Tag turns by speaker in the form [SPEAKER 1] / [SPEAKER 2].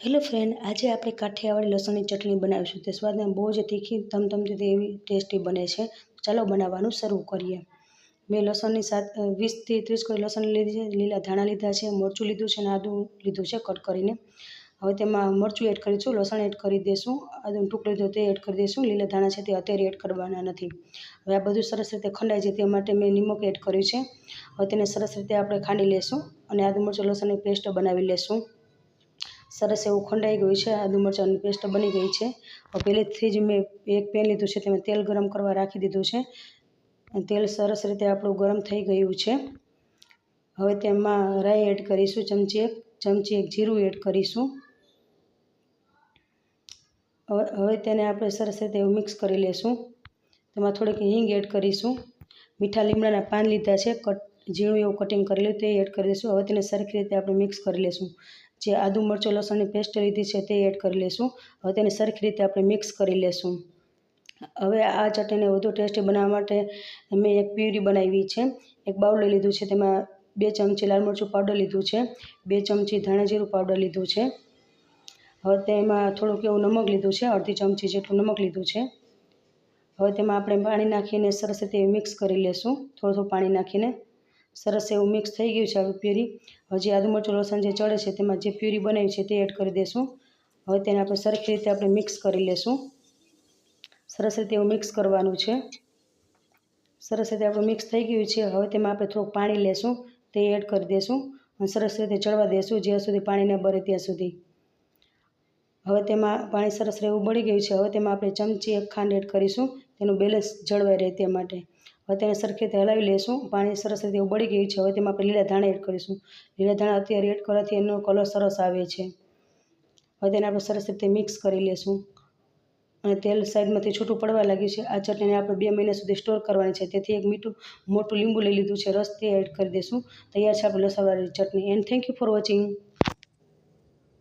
[SPEAKER 1] Hello friend, આજે આપણે કાઠિયાવાડી લસણની ચટણી બનાવીશું. તે સ્વાદમાં બહુ જ તીખી તમતમતી એવી ટેસ્ટી બને છે. ચાલો બનાવવાનું શરૂ કરીએ. મેં લસણની સાત વીસથી ત્રીસ કોઈ લસણ લીધી છે. લીલા ધાણા લીધા છે, મરચું લીધું છે અને આદું લીધું છે કટ કરીને. હવે તેમાં મરચું એડ કરીશું, લસણ એડ કરી દઈશું આદુનું ટુકડો લીધો તે એડ કરી દઈશું લીલા ધાણા છે તે અત્યારે એડ કરવાના નથી. હવે આ બધું સરસ રીતે ખંડાય છે, તે માટે મેં નિમક એડ કર્યું છે. હવે તેને સરસ રીતે આપણે ખાંડી લેશું અને આદુ મરચું લસણની પેસ્ટ બનાવી લેશું. સરસ એવું ખંડાઈ ગયું છે. આદુ મરચાંની પેસ્ટ બની ગઈ છે. પહેલેથી જ મેં એક પેન લીધું છે. તેમાં તેલ ગરમ કરવા રાખી દીધું છે. તેલ સરસ રીતે આપણું ગરમ થઈ ગયું છે. હવે તેમાં રાઈ એડ કરીશું, ચમચી એક ચમચી એક જીરું એડ કરીશું. હવે તેને આપણે સરસ રીતે મિક્સ કરી લેશું. તેમાં થોડીક હિંગ એડ કરીશું. મીઠા લીમડાના પાન લીધા છે. કટ, ઝીણું એવું કટિંગ કરેલું તે એડ કરી દઈશું હવે તેને સરખી રીતે આપણે મિક્સ કરી લઈશું જે આદુ મરચું, લસણની પેસ્ટ લીધી છે તે એડ કરી લઈશું હવે તેને સરખી રીતે આપણે મિક્સ કરી લઈશું હવે આ ચટણીને વધુ ટેસ્ટી બનાવવા માટે મેં એક પ્યુરી બનાવી છે. એક બાઉલ લઈ લીધું છે, તેમાં બે ચમચી લાલ મરચું પાવડર લીધું છે, બે ચમચી ધાણા જીરું પાવડર લીધું છે. હવે તેમાં થોડુંક એવું નમક લીધું છે, અડધી ચમચી જેટલું નમક લીધું છે. હવે તેમાં આપણે પાણી નાખીને સરસ રીતે મિક્સ કરી લેશું, થોડું થોડું પાણી નાખીને. સરસ એવું મિક્સ થઈ ગયું છે હવે પ્યુરી. હજી આદુ મરચું લસણ જે ચડે છે તેમાં જે પ્યુરી બનાવી છે તે એડ કરી દઈશું હવે તેને આપણે સરખી રીતે આપણે મિક્સ કરી લેશું. સરસ રીતે એવું મિક્સ કરવાનું છે. સરસ રીતે આપણું મિક્સ થઈ ગયું છે. હવે તેમાં આપણે થોડુંક પાણી લેશું. તે એડ કરી દઈશું અને સરસ રીતે ચડવા દઈશું જ્યાં સુધી પાણી ન ભરે ત્યાં સુધી. હવે તેમાં પાણી સરસ રહેવું બળી ગયું છે. હવે તેમાં આપણે ચમચી એક ખાંડ એડ કરીશું. તેનું બેલેન્સ જળવાઈ રહે તે માટે. હવે તેને સરખી રીતે હલાવી લઈશું પાણી સરસ રીતે બળી ગયું છે. હવે તેમાં આપણે લીલા ધાણા એડ કરીશું. લીલા ધાણા અત્યારે એડ કરવાથી એનો કલર સરસ આવે છે. હવે તેને આપણે સરસ રીતે મિક્સ કરી લઈશું અને તેલ સાઈડમાંથી છૂટું પડવા લાગ્યું છે. આ ચટણીને આપણે બે મહિના સુધી સ્ટોર કરવાની છે. તેથી એક મીઠું, મોટું લીંબુ લઈ લીધું છે. રસ તે એડ કરી દઈશું તૈયાર છે આપણે લસાવાળી ચટણી. And thank you for watching